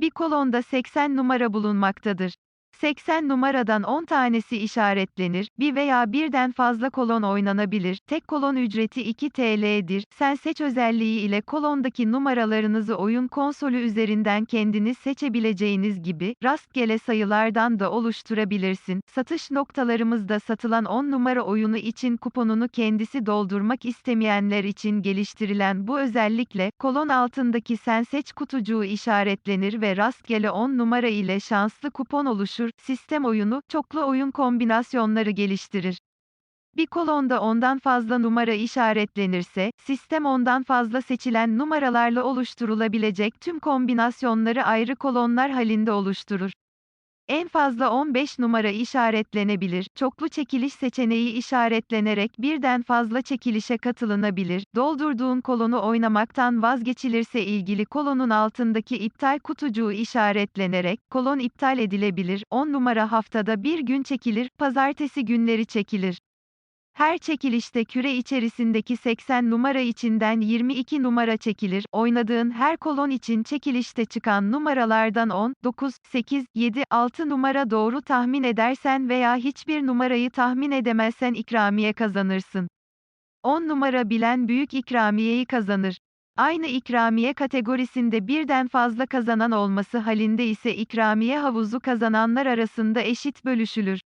Bir kolonda 80 numara bulunmaktadır. 80 numaradan 10 tanesi işaretlenir, bir veya birden fazla kolon oynanabilir, tek kolon ücreti 2 TL'dir, sen seç özelliği ile kolondaki numaralarınızı oyun konsolü üzerinden kendiniz seçebileceğiniz gibi, rastgele sayılardan da oluşturabilirsin, satış noktalarımızda satılan 10 numara oyunu için kuponunu kendisi doldurmak istemeyenler için geliştirilen bu özellikle, kolon altındaki sen seç kutucuğu işaretlenir ve rastgele 10 numara ile şanslı kupon oluşur, sistem oyunu, çoklu oyun kombinasyonları geliştirir. Bir kolonda ondan fazla numara işaretlenirse, sistem ondan fazla seçilen numaralarla oluşturulabilecek tüm kombinasyonları ayrı kolonlar halinde oluşturur. En fazla 15 numara işaretlenebilir, çoklu çekiliş seçeneği işaretlenerek birden fazla çekilişe katılınabilir, doldurduğun kolonu oynamaktan vazgeçilirse ilgili kolonun altındaki iptal kutucuğu işaretlenerek, kolon iptal edilebilir, 10 numara haftada bir gün çekilir, pazartesi günleri çekilir. Her çekilişte küre içerisindeki 80 numara içinden 22 numara çekilir. Oynadığın her kolon için çekilişte çıkan numaralardan 10, 9, 8, 7, 6 numara doğru tahmin edersen veya hiçbir numarayı tahmin edemezsen ikramiye kazanırsın. 10 numara bilen büyük ikramiyeyi kazanır. Aynı ikramiye kategorisinde birden fazla kazanan olması halinde ise ikramiye havuzu kazananlar arasında eşit bölüşülür.